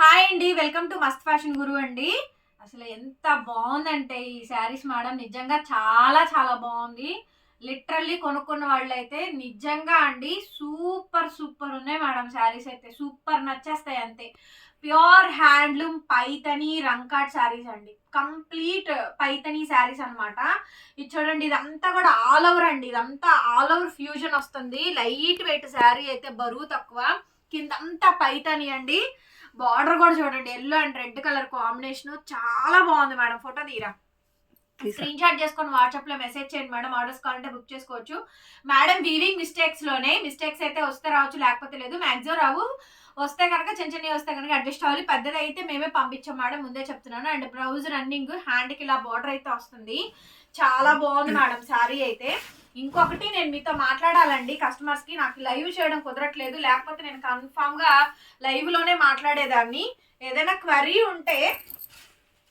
Hi అండి welcome to Mast fashion guru అండి. అసలు ఎంత బాగుందంటే ఈ శారీస్ మేడం నిజంగా చాలా చాలా బాగుంది. లిటరల్లీ కొనుక్కున్న వాళ్ళైతే నిజంగా అండి సూపర్ సూపర్ ఉన్నాయి మేడం శారీస్ అయితే. సూపర్ నచ్చేస్తాయి అంతే. ప్యూర్ హ్యాండ్లూమ్ పైతని రంకాట్ శారీస్ అండి. కంప్లీట్ పైతని శారీస్ అన్నమాట. ఇది చూడండి ఇదంతా కూడా ఆల్ ఓవర్ అండి. ఇదంతా ఆల్ ఓవర్ ఫ్యూజన్ వస్తుంది. లైట్ వెయిట్ శారీ అయితే బరువు తక్కువ. కిందంతా పైతని అండి. బార్డర్ కూడా చూడండి yellow and red colour combination. చాలా బాగుంది మేడం. ఫోటో తీరా. స్క్రీన్ షాట్ చేసుకొని వాట్సాప్లో మెసేజ్ చేయండి. మేడం ఆర్డర్స్ కావాలంటే బుక్ చేసుకోవచ్చు. మేడం వీవింగ్ మిస్టేక్స్లోనే మిస్టేక్స్ అయితే వస్తే రావచ్చు లేకపోతే లేదు. మ్యాక్సిమం రావు. వస్తే కనుక చిన్న చిన్నవి వస్తే కనుక అడ్జస్ట్ అవ్వాలి. పెద్దది అయితే మేమే పంపించాం మేడం ముందే చెప్తున్నాను. అండ్ బ్లౌజ్ రన్నింగ్ హ్యాండ్కి ఇలా బార్డర్ అయితే వస్తుంది. చాలా బాగుంది మేడం శారీ అయితే. ఇంకొకటి నేను మీతో మాట్లాడాలండి. కస్టమర్స్కి నాకు లైవ్ చేయడం కుదరట్లేదు. లేకపోతే నేను కన్ఫామ్గా లైవ్లోనే మాట్లాడేదాన్ని. ఏదైనా క్వరీ ఉంటే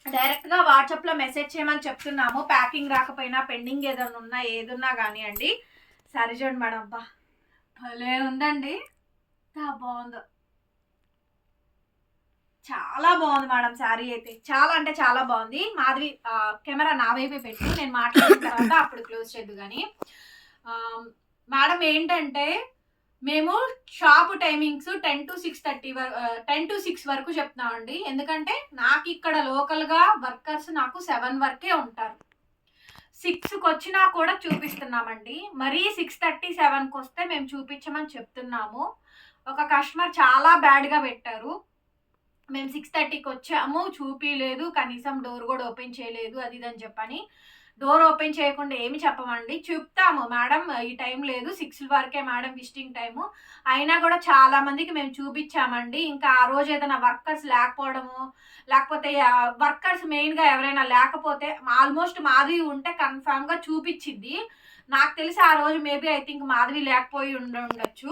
డైరెక్ట్గా వాట్సాప్లో మెసేజ్ చేయమని చెప్తున్నాము. ప్యాకింగ్ రాకపోయినా పెండింగ్ ఏదైనా ఉన్నా ఏదున్నా కానివ్వండి. సరే చూడండి మేడం అబ్బా. భలే ఉందండి. బాగుందో. చాలా బాగుంది మేడం శారీ అయితే. చాలా అంటే చాలా బాగుంది. మాధవి కెమెరా నా వైపే పెట్టు. నేను మాట్లాడిన తర్వాత అప్పుడు క్లోజ్ చేద్దు కానీ. మేడం ఏంటంటే మేము shop timings ten to six thirty ten to six వరకు చెప్తున్నామండి. ఎందుకంటే నాకు ఇక్కడ లోకల్గా వర్కర్స్ నాకు సెవెన్ వరకే ఉంటారు. సిక్స్కి వచ్చినా కూడా చూపిస్తున్నామండి. మరీ సిక్స్ థర్టీ సెవెన్కి వస్తే మేము చూపించమని చెప్తున్నాము. ఒక కస్టమర్ చాలా బ్యాడ్గా పెట్టారు. మేము సిక్స్ థర్టీకి వచ్చాము చూపించలేదు కనీసం డోర్ కూడా ఓపెన్ చేయలేదు అది ఇది అని చెప్పని. డోర్ ఓపెన్ చేయకుండా ఏమి చెప్పమండి. చెప్తాము. మేడం ఈ టైం లేదు. సిక్స్ వరకే మేడం విజిటింగ్ టైము అయినా కూడా చాలా మందికి మేము చూపించామండి. ఇంకా ఆ రోజు ఏదైనా వర్కర్స్ లేకపోవడము లేకపోతే వర్కర్స్ మెయిన్గా ఎవరైనా లేకపోతే ఆల్మోస్ట్ మాధవి ఉంటే కన్ఫామ్గా చూపించింది. నాకు తెలిసి ఆ రోజు మేబీ ఐ థింక్ మాధవి లేకపోయి ఉండ ఉండొచ్చు.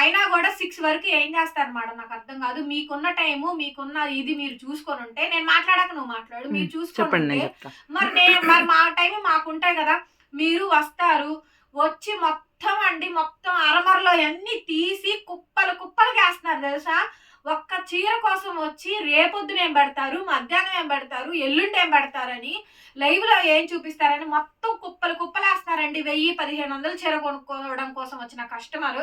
అయినా కూడా సిక్స్ వరకు ఏం చేస్తారు మేడం నాకు అర్థం కాదు. మీకున్న టైము మీకున్న ఇది మీరు చూసుకొని ఉంటే నేను మాట్లాడాక నువ్వు మాట్లాడు. మీరు చెప్తా. మరి నేను మరి మా టైం మాకు ఉంటాయి కదా. మీరు వస్తారు వచ్చి మొత్తం అండి మొత్తం అరమరలో అన్ని తీసి కుప్పలు కుప్పలు వేస్తున్నారు తెలుసా? ఒక్క చీర కోసం వచ్చి రేపొద్దున ఏం పెడతారు? మధ్యాహ్నం ఏం పెడతారు? ఎల్లుండి ఏం పెడతారని లైవ్లో ఏం చూపిస్తారని మొత్తం కుప్పలు కుప్పలేస్తారండి వెయ్యి పదిహేను వందలు చీర కొనుక్కోవడం కోసం వచ్చిన కస్టమర్.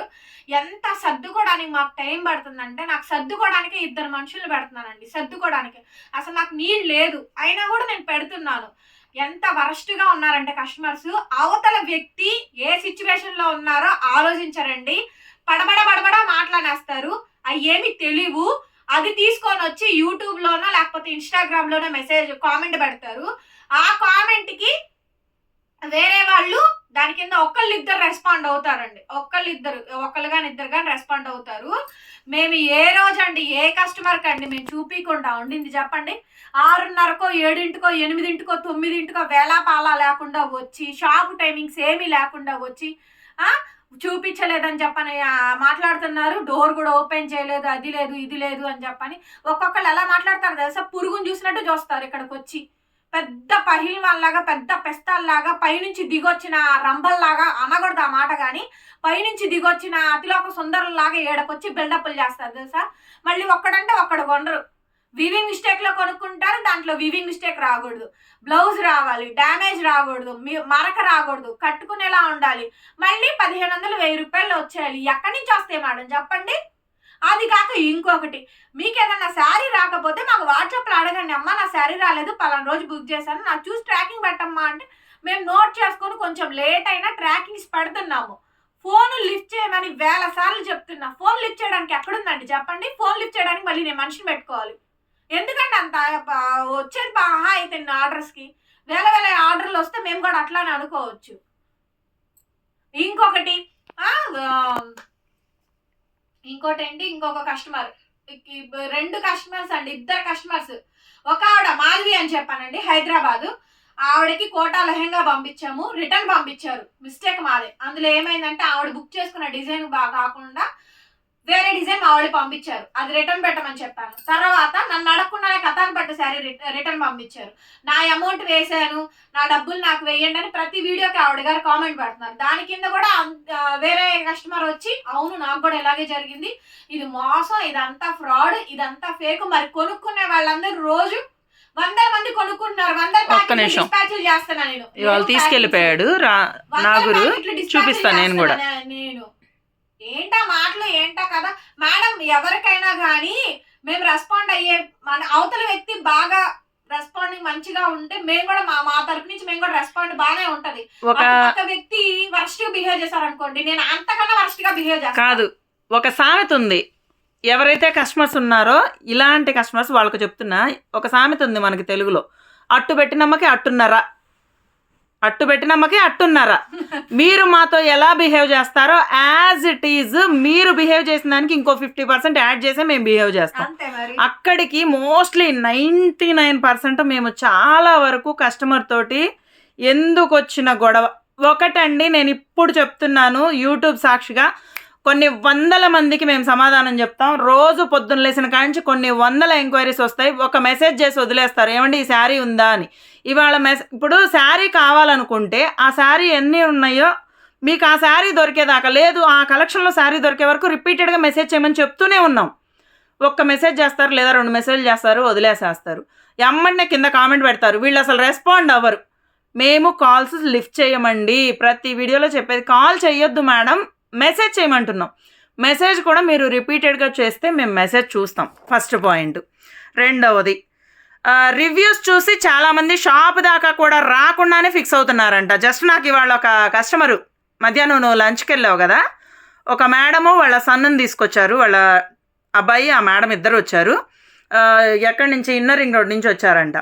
ఎంత సర్దుకోవడానికి మాకు టైం పడుతుందంటే నాకు సర్దుకోవడానికి ఇద్దరు మనుషులు పెడుతున్నానండి. సర్దుకోవడానికి. అసలు నాకు నీళ్ళు లేదు. అయినా కూడా నేను పెడుతున్నాను. ఎంత వరస్ట్గా ఉన్నారంటే కస్టమర్స్. అవతల వ్యక్తి ఏ సిచ్యువేషన్లో ఉన్నారో ఆలోచించరండి. పడబడ పడబడ మాట్లాడేస్తారు. అవి ఏమి తెలియవు. అది తీసుకొని వచ్చి యూట్యూబ్లోనో లేకపోతే ఇన్స్టాగ్రామ్లోనో మెసేజ్ కామెంట్ పెడతారు. ఆ కామెంట్కి వేరే వాళ్ళు దాని కింద ఒకళ్ళు ఇద్దరు రెస్పాండ్ అవుతారండి. ఒకళ్ళు ఇద్దరు ఒకళ్ళు కానీ ఇద్దరు కానీ రెస్పాండ్ అవుతారు. మేము ఏ రోజండి ఏ కస్టమర్కి అండి మేము చూపించకుండా ఉండింది చెప్పండి. ఆరున్నరకో ఏడింటికో ఎనిమిదింటికో తొమ్మిదింటికో వేలా పాలా లేకుండా వచ్చి షాప్ టైమింగ్స్ ఏమీ లేకుండా వచ్చి చూపించలేదని చెప్పని మాట్లాడుతున్నారు. డోర్ కూడా ఓపెన్ చేయలేదు అది లేదు ఇది లేదు అని చెప్పని. ఒక్కొక్కరు ఎలా మాట్లాడతారు తెలుసా? పురుగుని చూసినట్టు చూస్తారు ఇక్కడికి వచ్చి పెద్ద పహిల్వాన్లాగా పెద్ద పెస్తాల్లాగా పైనుంచి దిగొచ్చిన రంభల్లాగా అనకూడదు ఆ మాట కానీ పైనుంచి దిగొచ్చిన అతిలోక సుందరులాగా ఏడకొచ్చి బిల్డప్లు చేస్తారు తెలుసా? మళ్ళీ ఒక్కడంటే ఒక్కడు కొనరు వివింగ్ మిస్టేక్లో కొనుక్కుంటారు దాంట్లో వివింగ్ మిస్టేక్ రాకూడదు. బ్లౌజ్ రావాలి డ్యామేజ్ రాకూడదు మీ- మరక రాకూడదు కట్టుకునేలా ఉండాలి. మళ్ళీ పదిహేను వందలు వెయ్యి రూపాయలు వచ్చేయాలి. ఎక్కడి నుంచి వస్తాయి మేడం? చెప్పండి. అది కాక ఇంకొకటి మీకు ఏదైనా శారీ రాకపోతే మాకు వాట్సాప్లో అడగండి. అమ్మ నా శారీ రాలేదు పలానా రోజు బుక్ చేశాను. నాకు చూసి ట్రాకింగ్ పెట్టమ్మా అంటే మేము నోట్ చేసుకొని కొంచెం లేట్ అయినా ట్రాకింగ్స్ పెడుతున్నాము. ఫోన్ లిఫ్ట్ చేయమని వేల సార్లు చెప్తున్నా. ఫోన్ లిఫ్ట్ చేయడానికి ఎక్కడుందండి? చెప్పండి. ఫోన్ లిఫ్ట్ చేయడానికి మళ్ళీ నేను మనిషిని పెట్టుకోవాలి. ఎందుకంటే అంత వచ్చేది బాగా అయితే ఆర్డర్స్కి వేల వేల ఆర్డర్లు వస్తే మేము కూడా అట్లానే అనుకోవచ్చు. ఇంకొకటి ఇంకోటి ఏంటి? ఇంకొక కస్టమర్ రెండు కస్టమర్స్ అండి ఇద్దరు కస్టమర్స్ ఒక ఆవిడ మాధవి అని చెప్పానండి హైదరాబాదు. ఆవిడకి కోటా లెహంగా పంపించాము రిటర్న్ పంపించారు. మిస్టేక్ మాదే. అందులో ఏమైందంటే ఆవిడ బుక్ చేసుకున్న డిజైన్ బాగా కాకుండా వేరే డిజైన్ మా వాళ్ళు పంపించారు. అది రిటర్న్ పెట్టమని చెప్పాను. తర్వాత నన్ను అడగకుండానే కథాను పట్టు శారీ రిటర్న్ పంపించారు. నా అమౌంట్ వేసాను నా డబ్బులు నాకు వేయండి అని ప్రతి వీడియోకి ఆవిడ గారు కామెంట్ పెడుతున్నారు. దాని కింద కూడా వేరే కస్టమర్ వచ్చి అవును నాకు కూడా ఇలాగే జరిగింది. ఇది మోసం ఇదంతా ఫ్రాడ్ ఇదంతా ఫేక్ మరి కొనుక్కునే వాళ్ళందరూ రోజు వందల మంది కొనుక్కుంటున్నారు. వందల ఒక్క నిమిషం. చేస్తున్నా నేను. ఇవాళ తీసుకెళ్ళిపోయాడు రా వందల నాగురు ప్యాకెట్లు dispatchలు చూపిస్తా నేను కూడా. నేను. ఏంటా మాటలు ఏంటా కదా మేడం ఎవరికైనా కానీ మేము రెస్పాండ్ అయ్యే మన అవతల వ్యక్తి బాగా రెస్పాండింగ్ మంచిగా ఉంటే మేము కూడా మా మా తరపు నుంచి మేము కూడా రెస్పాండ్ బాగానే ఉంటది. ఒక వ్యక్తి వర్స్ట్గా బిహేవ్ చేశారు అనుకోండి నేను అంతకన్నా వర్స్ట్గా బిహేవ్ చేస్తాను కాదు ఒక సామెత ఉంది. ఎవరైతే కస్టమర్స్ ఉన్నారో ఇలాంటి కస్టమర్స్ వాళ్ళకు చెప్తున్నా ఒక సామెత ఉంది మనకి తెలుగులో. అట్టు పెట్టినమ్మకి అట్టున్నారా. అట్టు పెట్టినమ్మకి అట్టున్నారా? మీరు మాతో ఎలా బిహేవ్ చేస్తారో యాజ్ ఇట్ ఈజ్ మీరు బిహేవ్ చేసిన దానికి ఇంకో ఫిఫ్టీ పర్సెంట్ యాడ్ చేసే మేము బిహేవ్ చేస్తాం. అక్కడికి మోస్ట్లీ నైంటీ నైన్ పర్సెంట్ మేము చాలా వరకు కస్టమర్ తోటి ఎందుకు వచ్చిన గొడవ? ఒకటండి నేను ఇప్పుడు చెప్తున్నాను యూట్యూబ్ సాక్షిగా. కొన్ని వందల మందికి మేము సమాధానం చెప్తాం. రోజు పొద్దున్న లేచిన కాంచి కొన్ని వందల ఎంక్వైరీస్ వస్తాయి. ఒక మెసేజ్ చేసి వదిలేస్తారు. ఏమండి ఈ శారీ ఉందా అని. ఇవాళ మెస్ ఇప్పుడు శారీ కావాలనుకుంటే ఆ శారీ ఎన్ని ఉన్నాయో మీకు ఆ శారీ దొరికేదాకా లేదు ఆ కలెక్షన్లో శారీ దొరికే వరకు రిపీటెడ్గా మెసేజ్ చేయమని చెప్తూనే ఉన్నాం. ఒక్క మెసేజ్ చేస్తారు లేదా రెండు మెసేజ్ చేస్తారు వదిలేసేస్తారు. ఎమ్మడినే కింద కామెంట్ పెడతారు. వీళ్ళు అసలు రెస్పాండ్ అవ్వరు. మేము కాల్స్ లిఫ్ట్ చేయమండి. ప్రతి వీడియోలో చెప్పేది కాల్ చేయొద్దు మేడం. మెసేజ్ చేయమంటున్నాం. మెసేజ్ కూడా మీరు రిపీటెడ్గా చేస్తే మేము మెసేజ్ చూస్తాం. First point. రెండవది రివ్యూస్ చూసి చాలామంది షాప్ దాకా కూడా రాకుండానే ఫిక్స్ అవుతున్నారంట. జస్ట్ నాకు ఇవాళ ఒక కస్టమరు మధ్యాహ్నం నువ్వు లంచ్కి వెళ్ళావు కదా ఒక మేడము వాళ్ళ సన్నుని తీసుకొచ్చారు వాళ్ళ అబ్బాయి ఆ మేడం ఇద్దరు వచ్చారు. ఎక్కడి నుంచి ఇన్నర్ రింగ్ రోడ్ నుంచి వచ్చారంట.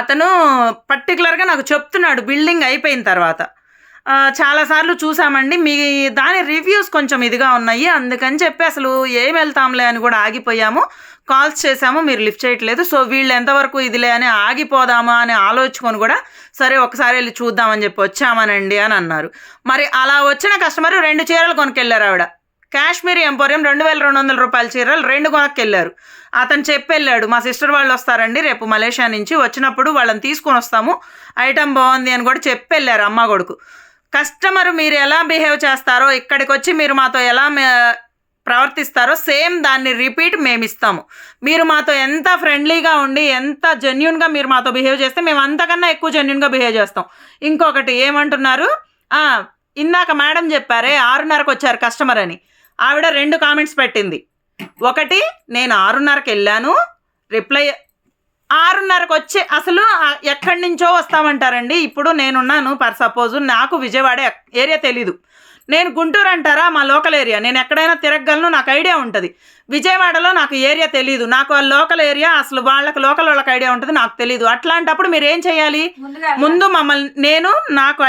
అతను పర్టికులర్గా నాకు చెప్తున్నాడు బిల్డింగ్ అయిపోయిన తర్వాత. చాలాసార్లు చూసామండి. మీ దాని రివ్యూస్ కొంచెం ఇదిగా ఉన్నాయి. అందుకని చెప్పి అసలు ఏం వెళ్తాంలే అని కూడా ఆగిపోయాము. కాల్స్ చేసాము మీరు లిఫ్ట్ చేయట్లేదు. సో వీళ్ళు ఎంతవరకు ఇదిలే అని ఆగిపోదామా అని ఆలోచుకొని కూడా సరే ఒకసారి వెళ్ళి చూద్దామని చెప్పి వచ్చామనండి అని అన్నారు. మరి అలా వచ్చిన కస్టమర్ రెండు చీరలు కొనుక్కెళ్ళారు ఆవిడ. కాశ్మీరీ ఎంపోరియం రెండు వేల రెండు వందల రూపాయల చీరలు రెండు కొనక్కెళ్ళారు అతను చెప్పెళ్ళాడు మా సిస్టర్ వాళ్ళు వస్తారండి రేపు మలేషియా నుంచి వచ్చినప్పుడు వాళ్ళని తీసుకొని వస్తాము. ఐటమ్ బాగుంది అని కూడా చెప్పెళ్ళారు అమ్మ కొడుకు. కస్టమర్ మీరు ఎలా బిహేవ్ చేస్తారో ఇక్కడికి వచ్చి మీరు మాతో ఎలా ప్రవర్తిస్తారో సేమ్ దాన్ని రిపీట్ మేము ఇస్తాము మీరు మాతో ఎంత ఫ్రెండ్లీగా ఉండి ఎంత జెన్యున్గా మీరు మాతో బిహేవ్ చేస్తే మేము అంతకన్నా ఎక్కువ జెన్యున్గా బిహేవ్ చేస్తాం. ఇంకొకటి ఏమంటున్నారు? ఇందాక మేడం చెప్పారే ఆరున్నరకు వచ్చారు కస్టమర్ అని. ఆవిడ రెండు కామెంట్స్ పెట్టింది. ఒకటి నేను ఆరున్నరకు వెళ్ళాను రిప్లై ఆరున్నరకు వచ్చి అసలు ఎక్కడి నుంచో వస్తామంటారండి. ఇప్పుడు నేనున్నాను పర్ సపోజ్ నాకు విజయవాడ ఏరియా తెలీదు. నేను గుంటూరు అంటారా? మా లోకల్ ఏరియా. నేను ఎక్కడైనా తిరగగలను నాకు ఐడియా ఉంటుంది. విజయవాడలో నాకు ఏరియా తెలీదు. నాకు ఆ లోకల్ ఏరియా అసలు వాళ్ళకి లోకల్ వాళ్ళకి ఐడియా ఉంటుంది నాకు తెలీదు. అట్లాంటప్పుడు మీరు ఏం చేయాలి ముందు మమ్మల్ని నేను నాకు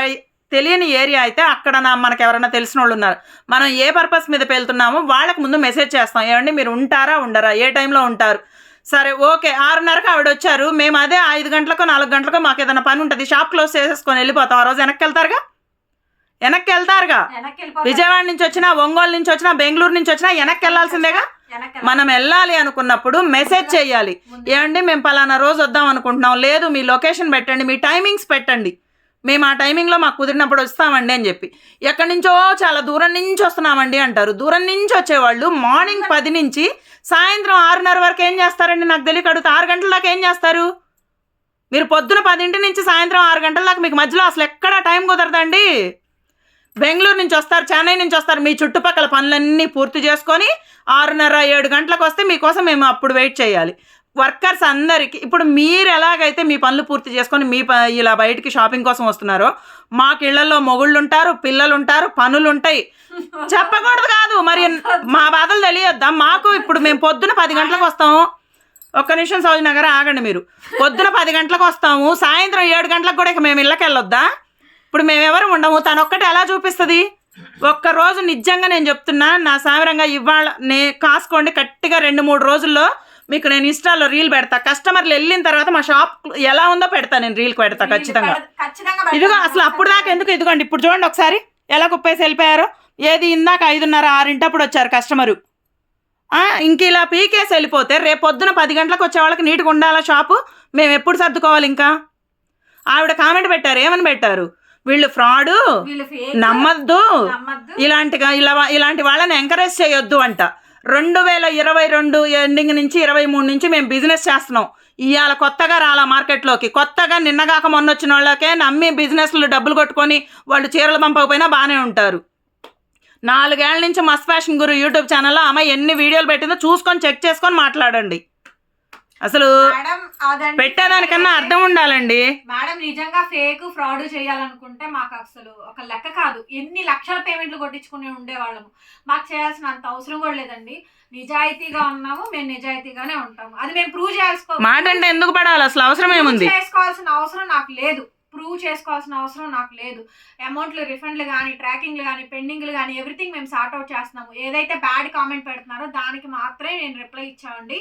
తెలియని ఏరియా అయితే అక్కడ నా మనకు ఎవరైనా తెలిసిన వాళ్ళు ఉన్నారు మనం ఏ పర్పస్ మీద వెళ్తున్నామో వాళ్ళకి ముందు మెసేజ్ చేస్తాం. ఏమండి మీరు ఉంటారా ఉండరా? ఏ టైంలో ఉంటారు? సరే ఓకే ఆరున్నరకు ఆవిడ వచ్చారు మేము అదే ఐదు గంటలకు నాలుగు గంటలకు మాకు ఏదైనా పని ఉంటుంది. షాప్ క్లోజ్ చేసేసుకొని వెళ్ళిపోతాం. ఆ రోజు వెనక్కి వెళ్తారుగా వెనక్కి వెళ్తారుగా. విజయవాడ నుంచి వచ్చినా ఒంగోలు నుంచి వచ్చినా బెంగళూరు నుంచి వచ్చినా వెనక్కి వెళ్ళాల్సిందేగా మనం వెళ్ళాలి అనుకున్నప్పుడు మెసేజ్ చేయాలి. ఏమండి మేము పలానా రోజు వద్దాం అనుకుంటున్నాం. లేదు మీ లొకేషన్ పెట్టండి మీ టైమింగ్స్ పెట్టండి. మేము ఆ టైమింగ్లో మాకు కుదిరినప్పుడు వస్తామండి అని చెప్పి. ఎక్కడి నుంచో చాలా దూరం నుంచి వస్తున్నామండి అంటారు. దూరం నుంచి వచ్చేవాళ్ళు మార్నింగ్ పది నుంచి సాయంత్రం ఆరున్నర వరకు ఏం చేస్తారండి? నాకు తెలియక అడుగుతా. ఆరు గంటల దాకా ఏం చేస్తారు? మీరు పొద్దున పదింటి నుంచి సాయంత్రం ఆరు గంటల దాకా మీకు మధ్యలో అసలు ఎక్కడ టైం కుదరదండి. బెంగళూరు నుంచి వస్తారు చెన్నై నుంచి వస్తారు. మీ చుట్టుపక్కల పనులన్నీ పూర్తి చేసుకొని ఆరున్నర ఏడు గంటలకు వస్తే మీకోసం మేము అప్పుడు వెయిట్ చేయాలి. వర్కర్స్ అందరికీ ఇప్పుడు మీరు ఎలాగైతే మీ పనులు పూర్తి చేసుకొని మీ ప- ఇలా బయటికి షాపింగ్ కోసం వస్తున్నారో మాకు ఇళ్ళలో మొగుళ్ళు ఉంటారు పిల్లలు ఉంటారు పనులు ఉంటాయి చెప్పకూడదు కాదు మరి మా బాధలు తెలియద్దా. మాకు ఇప్పుడు మేము పొద్దున పది గంటలకు వస్తాము. ఒక్క నిమిషం సౌజీ నగర్ ఆగండి మీరు. పొద్దున పది గంటలకు వస్తాము. సాయంత్రం ఏడు గంటలకు కూడా ఇక మేము ఇళ్ళకి వెళ్ళొద్దా ఇప్పుడు మేము ఎవరు ఉండము. తను ఒక్కటి ఎలా చూపిస్తుంది? ఒక్క రోజు నిజంగా నేను చెప్తున్నా నా సామిరంగా ఇవాళ నే కాసుకోండి గట్టిగా రెండు మూడు రోజుల్లో మీకు నేను ఇన్స్టాలో రీల్ పెడతా. కస్టమర్లు వెళ్ళిన తర్వాత మా షాప్ ఎలా ఉందో పెడతా నేను రీల్ పెడతా ఖచ్చితంగా. ఇదిగో. అసలు అప్పుడు దాకా ఎందుకు ఇదిగోండి ఇప్పుడు చూడండి ఒకసారి. ఎలా కుప్పేసి వెళ్ళిపోయారో. ఏది ఇందాక ఐదున్నర ఆరింటప్పుడు వచ్చారు కస్టమరు. ఇంక ఇలా పీకేసి వెళ్ళిపోతే రేపు పొద్దున పది గంటలకు వచ్చే వాళ్ళకి నీట్గా ఉండాలా షాపు? మేము ఎప్పుడు సర్దుకోవాలి ఇంకా? ఆవిడ కామెంట్ పెట్టారు ఏమని పెట్టారు? వీళ్ళు ఫ్రాడు నమ్మద్దు. ఇలాంటి ఇలా ఇలాంటి వాళ్ళని ఎంకరేజ్ చేయొద్దు అంట. రెండు వేల ఇరవై రెండు ఎండింగ్ నుంచి ఇరవై మూడు నుంచి మేము బిజినెస్ చేస్తున్నాం. ఇవాళ కొత్తగా రాలా మార్కెట్లోకి. కొత్తగా నిన్నగాక మొన్న వచ్చిన వాళ్ళకే నమ్మి బిజినెస్లు డబ్బులు కొట్టుకొని వాళ్ళు చీరలు పంపకపోయినా బాగానే ఉంటారు. నాలుగేళ్ళ నుంచి మస్ ఫ్యాషన్ గురు యూట్యూబ్ ఛానల్లో ఆమె ఎన్ని వీడియోలు పెట్టిందో చూసుకొని చెక్ చేసుకొని మాట్లాడండి. అసలు పెట్టేదానికన్నా అర్థం ఉండాలండి. మేడం నిజంగా ఫేక్ ఫ్రాడ్ చేయాలనుకుంటే మాకు అసలు ఒక లెక్క కాదు. ఎన్ని లక్షల పేమెంట్లు కొట్టించుకుని ఉండేవాళ్ళము. మాకు చేయాల్సిన అంత అవసరం కూడా లేదండి. నిజాయితీగా ఉన్నాము మేము నిజాయితీగానే ఉంటాము. అది మేము ప్రూవ్ చేసుకో మాట అంటే ఎందుకు పడాలి? అసలు అవసరం ఏముంది? చేసుకోవాల్సిన అవసరం నాకు లేదు. ప్రూవ్ చేసుకోవాల్సిన అవసరం నాకు లేదు. అమౌంట్లు రిఫండ్లు కానీ ట్రాకింగ్లు కానీ పెండింగ్లు కానీ ఎవ్రీథింగ్ మేము సార్ట్ అవుట్ చేస్తున్నాము. ఏదైతే బ్యాడ్ కామెంట్ పెడుతున్నారో దానికి మాత్రమే నేను రిప్లై ఇచ్చామండి.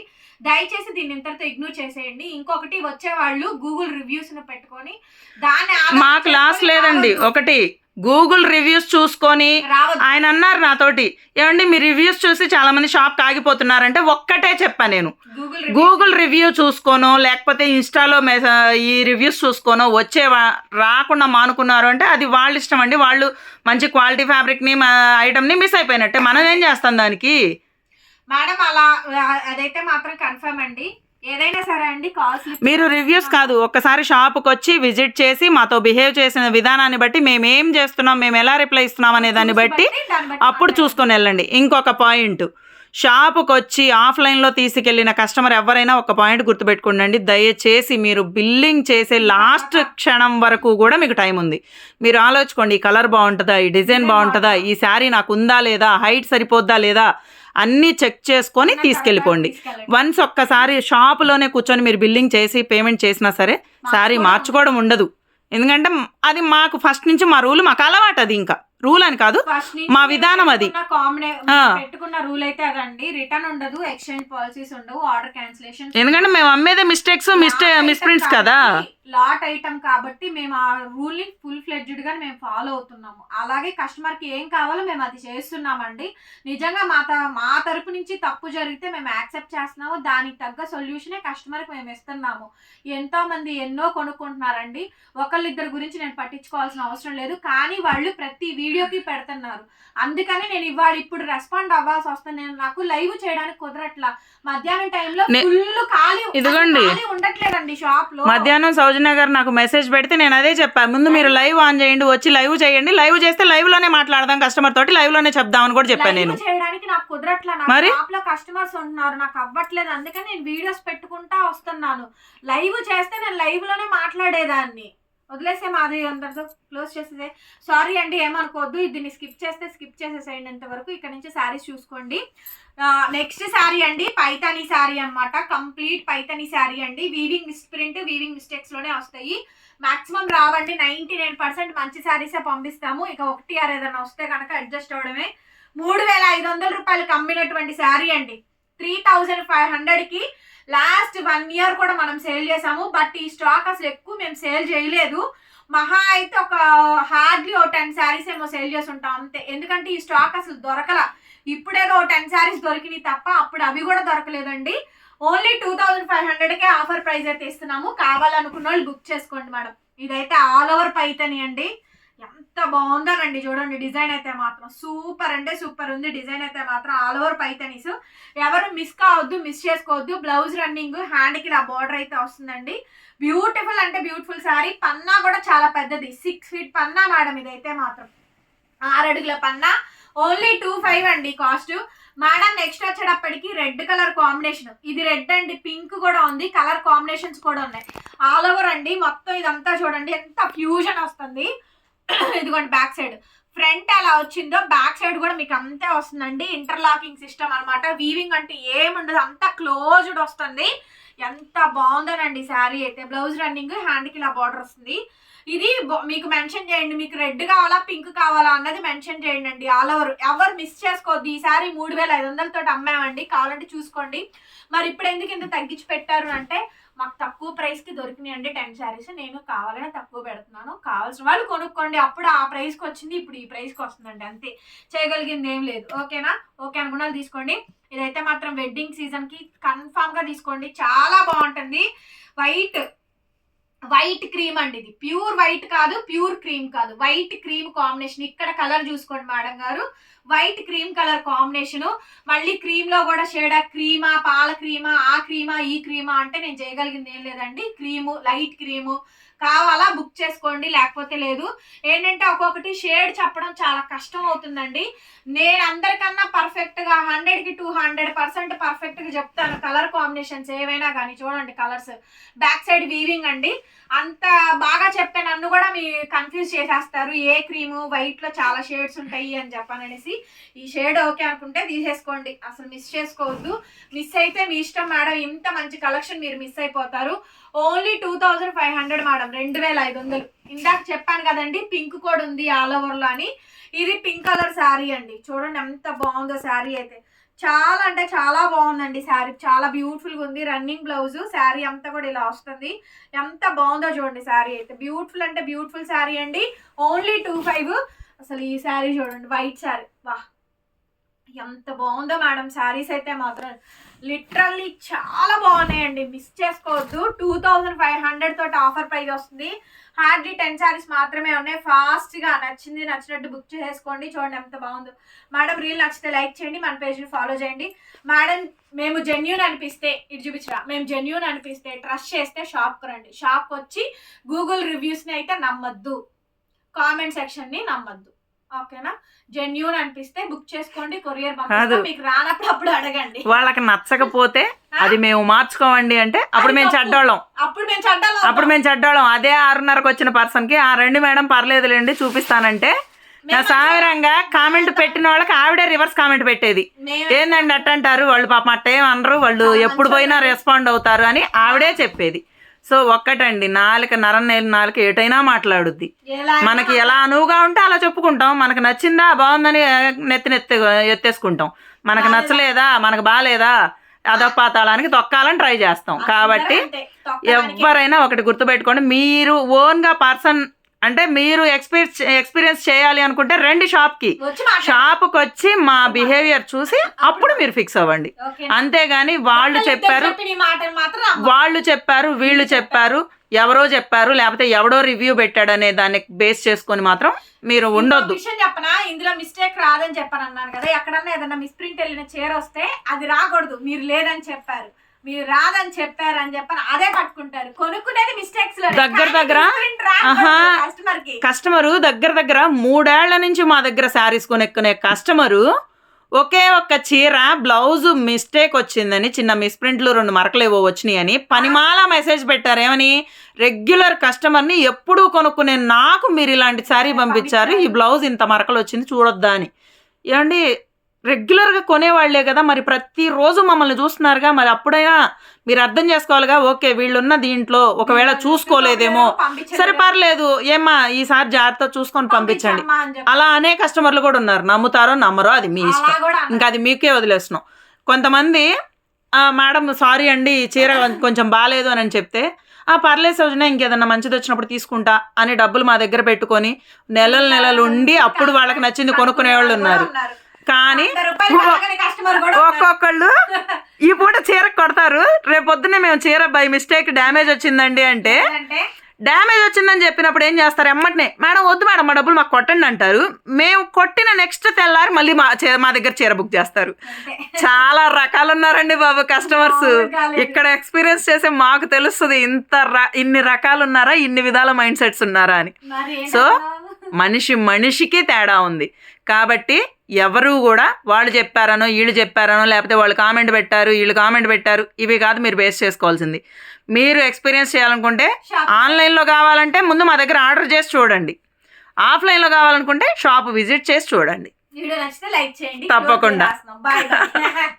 దయచేసి దీన్ని ఇంతటితో ఇగ్నోర్ చేసేయండి. ఇంకొకటి వచ్చే వాళ్ళు గూగుల్ రివ్యూస్ని పెట్టుకొని దాన్ని మాకు లాస్ లేదండి. ఒకటి గూగుల్ రివ్యూస్ చూసుకొని ఆయన అన్నారు నాతోటి. ఏమండి మీ రివ్యూస్ చూసి చాలా మంది షాప్ ఆగిపోతున్నారంటే ఒక్కటే చెప్పా నేను. గూగుల్ రివ్యూ చూసుకోనో లేకపోతే ఇన్స్టాలో ఈ రివ్యూస్ చూసుకోనో వచ్చే రాకుండా మానుకున్నారు అంటే అది వాళ్ళ ఇష్టం అండి. వాళ్ళు మంచి క్వాలిటీ ఫ్యాబ్రిక్ని ఐటమ్ని మిస్ అయిపోయినట్టే. మనం ఏం చేస్తాం దానికి? మేడం అలా అదైతే మాత్రం కన్ఫర్మ్ అండి. ఏదైనా సరే అండి కాల్స్ మీరు రివ్యూస్ కాదు ఒక్కసారి షాప్కి వచ్చి విజిట్ చేసి మాతో బిహేవ్ చేసిన విధానాన్ని బట్టి మేము ఏం చేస్తున్నాం మేము ఎలా రిప్లై ఇస్తున్నాం అనే దాన్ని బట్టి అప్పుడు చూసుకొని వెళ్ళండి. ఇంకొక పాయింట్ షాపుకి వచ్చి ఆఫ్లైన్లో తీసుకెళ్ళిన కస్టమర్ ఎవరైనా ఒక పాయింట్ గుర్తుపెట్టుకోండి దయచేసి మీరు బిల్లింగ్ చేసే లాస్ట్ క్షణం వరకు కూడా మీకు టైం ఉంది. మీరు ఆలోచుకోండి ఈ కలర్ బాగుంటుందా ఈ డిజైన్ బాగుంటుందా ఈ శారీ నాకు ఉందా లేదా హైట్ సరిపోద్దా లేదా అన్నీ చెక్ చేసుకొని తీసుకెళ్ళిపోండి. వన్స్ ఒక్కసారి షాపులోనే కూర్చొని మీరు బిల్లింగ్ చేసి పేమెంట్ చేసినా సరే శారీ మార్చుకోవడం ఉండదు. ఎందుకంటే అది మాకు ఫస్ట్ నుంచి మా రూల్ మాకు అలవాటు అది ఇంకా. రూల్ అని కాదు మా విధానం అది. పెట్టుకున్న రూల్ అయితే అదండి. రిటర్న్ ఉండదు ఎక్స్చేంజ్ పాలసీస్ ఉండవు ఆర్డర్ క్యాన్సిలేషన్ ఎందుకంటే మేము అమ్మేదే మిస్టేక్స్ మిస్టే మిస్ప్రింట్స్ కదా. లాట్ ఐటమ్ కాబట్టి మేము ఆ రూల్ని ఫుల్ ఫ్లెడ్జ్డ్గా మేము ఫాలో అవుతున్నాము. అలాగే కస్టమర్కి ఏం కావాలో మేము అది చేస్తున్నామండి. నిజంగా మా త- మా తరపు నుంచి తప్పు జరిగితే మేము యాక్సెప్ట్ చేస్తున్నాము. దానికి తగ్గ సొల్యూషనే కస్టమర్కి మేము ఇస్తున్నాము. ఎంతో మంది ఎన్నో కొనుక్కుంటున్నారండి. ఒకళ్ళిద్దరి గురించి నేను పట్టించుకోవాల్సిన అవసరం లేదు. కానీ వాళ్ళు ప్రతి వీడియోకి పెడుతున్నారు. అందుకని నేను ఇవాళ ఇప్పుడు రెస్పాండ్ అవ్వాల్సి వస్తుంది. నేను నాకు లైవ్ చేయడానికి కుదరట్లా. మధ్యాహ్నం టైంలో ఫుల్ ఖాళీ ఇదిగోండి. ఉండట్లేదండి షాప్లో. మధ్యాహ్నం సౌజన్య గారు నాకు మెసేజ్ పెడితే నేను అదే చెప్పాను ముందు మీరు లైవ్ ఆన్ చేయండి వచ్చి లైవ్ చేయండి. లైవ్ చేస్తే లైవ్లోనే మాట్లాడదాం కస్టమర్ తోటి లైవ్లోనే చెప్దామని కూడా చెప్పాను నేను. చేయడానికి నాకు కుదరట్లా. మరి? షాప్లో కస్టమర్స్ ఉంటున్నారు. నాకు అవ్వట్లేదు. అందుకని నేను వీడియోస్ పెట్టుకుంటా వస్తున్నాను. లైవ్ చేస్తే నేను లైవ్లోనే మాట్లాడేదాన్ని. వదిలేసే మాది అందరితో క్లోజ్ చేసేదే. సారీ అండి ఏమనుకోవద్దు. దీన్ని స్కిప్ చేస్తే స్కిప్ చేసేసేయండి అంతవరకు ఇక్కడ నుంచి శారీస్ చూసుకోండి. నెక్స్ట్ శారీ అండి పైతానీ శారీ అన్నమాట. కంప్లీట్ పైతానీ శారీ అండి. వీవింగ్ మిస్ప్రింట్ వీవింగ్ మిస్టేక్స్లోనే వస్తాయి. మాక్సిమం రావండి నైన్టీ నైన్ పర్సెంట్ మంచి శారీసే పంపిస్తాము. ఇక ఒకటి ఆరు ఏదైనా వస్తే కనుక అడ్జస్ట్ అవడమే మూడు వేల ఐదు వందల రూపాయలు కమ్మినటువంటి శారీ అండి. త్రీ థౌజండ్ ఫైవ్ హండ్రెడ్కి లాస్ట్ వన్ ఇయర్ కూడా మనం సేల్ చేసాము. బట్ ఈ స్టాక్ అసలు ఎక్కువ మేము సేల్ చేయలేదు. మహా అయితే ఒక హార్డ్లీ ఓ టెన్ శారీస్ ఏమో సేల్ చేసి ఉంటాం అంతే. ఎందుకంటే ఈ స్టాక్ అసలు దొరకల. ఇప్పుడేదో టెన్ శారీస్ దొరికినాయి తప్ప అప్పుడు అవి కూడా దొరకలేదండి. ఓన్లీ టూ థౌజండ్ ఫైవ్ హండ్రెడ్కే ఆఫర్ ప్రైస్ అయితే ఇస్తున్నాము. కావాలనుకున్న వాళ్ళు బుక్ చేసుకోండి మేడం. ఇదైతే ఆల్ ఓవర్ పైతని అండి. ఎంత బాగుందోనండి చూడండి డిజైన్ అయితే మాత్రం. సూపర్ అంటే సూపర్ ఉంది. డిజైన్ అయితే మాత్రం ఆల్ ఓవర్ పైతనీస్ ఎవరు మిస్ కావద్దు మిస్ చేసుకోవద్దు. బ్లౌజ్ రన్నింగ్ హ్యాండ్కి ఇలా బార్డర్ అయితే వస్తుందండి. బ్యూటిఫుల్ అంటే బ్యూటిఫుల్ శారీ పన్నా కూడా చాలా పెద్దది. సిక్స్ ఫీట్ పన్నా మేడం ఇదైతే మాత్రం. ఆరడుగుల పన్నా. ఓన్లీ టూ ఫైవ్ అండి కాస్ట్ మేడం నెక్స్ట్ వచ్చేటప్పటికి రెడ్ కలర్ కాంబినేషన్ ఇది రెడ్ అండి పింక్ కూడా ఉంది. కలర్ కాంబినేషన్స్ కూడా ఉన్నాయి. ఆల్ ఓవర్ అండి. మొత్తం ఇదంతా చూడండి. ఎంత ఫ్యూజన్ వస్తుంది. ఇదిగోండి బ్యాక్ సైడ్. ఫ్రంట్ ఎలా వచ్చిందో బ్యాక్ సైడ్ కూడా మీకు అంతే వస్తుందండి. ఇంటర్లాకింగ్ సిస్టమ్ అన్నమాట. వీవింగ్ అంటే ఏముండదు. అంతా క్లోజ్డ్ వస్తుంది. ఎంత బాగుందోనండి శారీ అయితే. బ్లౌజ్ రన్నింగ్ హ్యాండ్కి ఇలా బార్డర్ వస్తుంది. ఇది మీకు మెన్షన్ చేయండి. మీకు రెడ్ కావాలా పింక్ కావాలా అన్నది మెన్షన్ చేయండి అండి ఆల్ ఓవర్ ఎవరు మిస్ చేసుకోవద్దు. ఈసారి మూడు వేల ఐదు వందలతో అమ్మామండి. కావాలంటే చూసుకోండి. మరి ఇప్పుడు ఎందుకు ఇంత తగ్గించి పెట్టారు అంటే మాకు తక్కువ ప్రైస్కి దొరికినాయి అండి టెన్ శారీస్. నేను కావాలని తక్కువ పెడుతున్నాను. కావాల్సిన వాళ్ళు కొనుక్కోండి. అప్పుడు ఆ ప్రైస్కి వచ్చింది. ఇప్పుడు ఈ ప్రైస్కి వస్తుందండి. అంతే. చేయగలిగింది ఏం లేదు. ఓకేనా? ఓకే అనుగుణాలు తీసుకోండి. ఇదైతే మాత్రం వెడ్డింగ్ సీజన్కి కన్ఫామ్గా తీసుకోండి. చాలా బాగుంటుంది. వైట్ వైట్ క్రీమ్ అండి ఇది. ప్యూర్ వైట్ కాదు ప్యూర్ క్రీమ్ కాదు. White cream combination. ఇక్కడ కలర్ చూసుకోండి మేడం గారు. White cream colour combination. మళ్ళీ క్రీమ్లో కూడా షేడ్ క్రీమా పాల క్రీమా ఆ క్రీమా ఈ క్రీమా అంటే నేను చేయగలిగింది ఏం లేదండి. క్రీము లైట్ క్రీము కావాలా బుక్ చేసుకోండి లేకపోతే లేదు. ఏంటంటే ఒక్కొక్కటి షేడ్ చెప్పడం చాలా కష్టం అవుతుందండి. నేను అందరికన్నా పర్ఫెక్ట్గా హండ్రెడ్కి టూ హండ్రెడ్ పర్సెంట్ పర్ఫెక్ట్గా చెప్తాను కలర్ కాంబినేషన్స్ ఏవైనా కానీ చూడండి కలర్స్. బ్యాక్ సైడ్ వీవింగ్ అండి. అంత బాగా చెప్తే నన్ను కూడా మీ కన్ఫ్యూజ్ చేసేస్తారు. ఏ క్రీము వైట్లో చాలా షేడ్స్ ఉంటాయి అని చెప్పాననేసి. ఈ షేడ్ ఓకే అనుకుంటే తీసేసుకోండి. అసలు మిస్ చేసుకోవద్దు. మిస్ అయితే మీ ఇష్టం మేడం. ఇంత మంచి కలెక్షన్ మీరు మిస్ అయిపోతారు. Only two thousand five hundred madam. రెండు వేల ఐదు వందలు. ఇందాక చెప్పాను కదండి పింక్ కూడా ఉంది ఆల్ ఓవర్లో అని. ఇది పింక్ కలర్ శారీ అండి. చూడండి ఎంత బాగుందో శారీ అయితే. చాలా అంటే చాలా బాగుందండి శారీ చాలా బ్యూటిఫుల్గా ఉంది. రన్నింగ్ బ్లౌజ్ శారీ అంతా కూడా ఇలా వస్తుంది. ఎంత బాగుందో చూడండి శారీ అయితే. బ్యూటిఫుల్ అంటే బ్యూటిఫుల్ శారీ అండి. ఓన్లీ టూ ఫైవ్ అసలు ఈ శారీ చూడండి వైట్ శారీ వా ఎంత బాగుందో మేడం. శారీస్ అయితే మాత్రం లిటరల్లీ చాలా బాగున్నాయండి. మిస్ చేసుకోవద్దు. టూ థౌజండ్ ఫైవ్ హండ్రెడ్ తోటి ఆఫర్ ప్రైస్ వస్తుంది. హార్డ్లీ టెన్ శారీస్ మాత్రమే ఉన్నాయి. ఫాస్ట్గా నచ్చింది నచ్చినట్టు బుక్ చేసుకోండి. చూడండి ఎంత బాగుందో. మేడం రీల్ నచ్చితే లైక్ చేయండి. మన పేజ్ని ఫాలో చేయండి. మేడం మేము జెన్యున్ అనిపిస్తే ఇటు చూపించరా? మేము జెన్యున్ అనిపిస్తే ట్రస్ట్ చేస్తే షాప్కి రండి. షాప్కి వచ్చి గూగుల్ రివ్యూస్ని అయితే నమ్మద్దు. కామెంట్ సెక్షన్ని నమ్మద్దు. ఓకేనా? జెన్యున్ అనిపిస్తే బుక్ చేసుకోండి కొరియర్ కాదు. పంపిస్తాం మీకు రానప్పుడు అప్పుడు అడగండి. వాళ్ళకి నచ్చకపోతే అది మేము మార్చుకోమండి అంటే అప్పుడు మేము చెడ్డోళ్ళం. అప్పుడు మేము చట్టాలు అప్పుడు మేము చెడ్డోళ్ళం. అదే ఆరున్నరకు వచ్చిన పర్సన్కి ఆ రెండు మేడం పర్లేదులేండి చూపిస్తానంటే. నా సావిరంగా కామెంట్ పెట్టిన వాళ్ళకి ఆవిడే రివర్స్ కామెంట్ పెట్టేది. ఏందండి అట్ట అంటారు వాళ్ళు పాప అట్ట ఏం అనరు. వాళ్ళు ఎప్పుడు పోయినా రెస్పాండ్ అవుతారు అని ఆవిడే చెప్పేది. సో ఒక్కటండి నాలుక నరనేలు నాలుక ఏటైనా మాట్లాడుద్ది. మనకి ఎలా అనువుగా ఉంటే అలా చెప్పుకుంటాం. మనకు నచ్చిందా బాగుందని నెత్తి నెత్తి ఎత్తేసుకుంటాం. మనకు నచ్చలేదా? మనకు బాగాలేదా అదపాతాళానికి తొక్కాలని ట్రై చేస్తాం. కాబట్టి ఎవరైనా ఒకటి గుర్తుపెట్టుకోండి. మీరు ఓన్గా పర్సన్ అంటే మీరు ఎక్స్పీరియన్స్ ఎక్స్పీరియన్స్ చేయాలి అనుకుంటే రండి షాప్కి. షాప్కి వచ్చి మా బిహేవియర్ చూసి అప్పుడు మీరు ఫిక్స్ అవ్వండి? అంతేగాని వాళ్ళు చెప్పారు. వాళ్ళు చెప్పారు వీళ్ళు చెప్పారు ఎవరో చెప్పారు లేకపోతే ఎవడో రివ్యూ పెట్టాడు అనే దాన్ని బేస్ చేసుకొని మాత్రం మీరు ఉండొద్దు. చెప్పనా? ఇందులో మిస్టేక్ రాదని చెప్పని అన్నాను కదా. ఎక్కడన్నా ఏదన్నా మిస్ప్రింట్ వెళ్ళిన చీర వస్తే అది రాకూడదు. మీరు లేదని చెప్పారు. మీరు రాదని చెప్పారు అని చెప్పని అదే పట్టుకుంటారు. కొనుక్కునేది మిస్టేక్స్ దగ్గర దగ్గర? కస్టమర్కి కస్టమరు దగ్గర దగ్గర మూడేళ్ళ నుంచి మా దగ్గర శారీస్ కొనుక్కునే కస్టమరు ఒకే ఒక్క చీర బ్లౌజ్ మిస్టేక్ వచ్చిందని చిన్న మిస్ప్రింట్లు రెండు మరకలు ఏవో వచ్చినాయి అని పనిమాల మెసేజ్ పెట్టారు ఏమని రెగ్యులర్ కస్టమర్ని ఎప్పుడూ కొనుక్కునే నాకు మీరు ఇలాంటి శారీ పంపించారు ఈ బ్లౌజ్ ఇంత మరకలు వచ్చింది చూడొద్దా అని. ఏమండి రెగ్యులర్గా కొనేవాళ్ళే కదా మరి ప్రతిరోజు మమ్మల్ని చూస్తున్నారుగా మరి అప్పుడైనా మీరు అర్థం చేసుకోవాలిగా ఓకే వీళ్ళున్న దీంట్లో ఒకవేళ చూసుకోలేదేమో. సరే పర్లేదు. ఏమ్మా ఈసారి జాగ్రత్త చూసుకొని పంపించండి. అలా అనే కస్టమర్లు కూడా ఉన్నారు. నమ్ముతారో నమ్మరో అది మీ ఇష్టం. ఇంకా అది మీకే వదిలేస్తున్నాం. కొంతమంది "ఆ, మేడం సారీ అండి చీర కొంచెం బాగాలేదు అని చెప్తే ఆ పర్లేదు సౌజన్య ఇంకేదన్నా మంచిది వచ్చినప్పుడు తీసుకుంటా అని డబ్బులు మా దగ్గర పెట్టుకొని నెలలు నెలలు ఉండి అప్పుడు వాళ్ళకి నచ్చింది కొనుక్కునే వాళ్ళు ఉన్నారు. కానీ ఒక్కొక్కళ్ళు ఈ పూట చీర కొడతారు. రేపొద్దునే మేము చీర బై మిస్టేక్ డ్యామేజ్ వచ్చిందండి అంటే డ్యామేజ్ వచ్చిందని చెప్పినప్పుడు ఏం చేస్తారు? ఎమ్మటనే మేడం వద్దు మేడం మా డబ్బులు మాకు కొట్టండి అంటారు. మేము కొట్టిన నెక్స్ట్ తెల్లారి మళ్ళీ మా చీర మా దగ్గర చీర బుక్ చేస్తారు. చాలా రకాలు ఉన్నారండి బాబు కస్టమర్స్. ఇక్కడ ఎక్స్పీరియన్స్ చేసే మాకు తెలుస్తుంది ఇంత ఇన్ని రకాలు ఉన్నారా ఇన్ని విధాల మైండ్ సెట్స్ ఉన్నారా అని. సో? మనిషి మనిషికి తేడా ఉంది. కాబట్టి ఎవరు కూడా వాళ్ళు చెప్పారనో వీళ్ళు చెప్పారనో లేకపోతే వాళ్ళు కామెంట్ పెట్టారు వీళ్ళు కామెంట్ పెట్టారు ఇవి కాదు మీరు బేస్ చేసుకోవాల్సింది. మీరు ఎక్స్పీరియన్స్ చేయాలనుకుంటే ఆన్లైన్లో కావాలంటే ముందు మా దగ్గర ఆర్డర్ చేసి చూడండి. ఆఫ్లైన్లో కావాలనుకుంటే షాప్ విజిట్ చేసి చూడండి. వీడియో నచ్చితే లైక్ చేయండి. తప్పకుండా.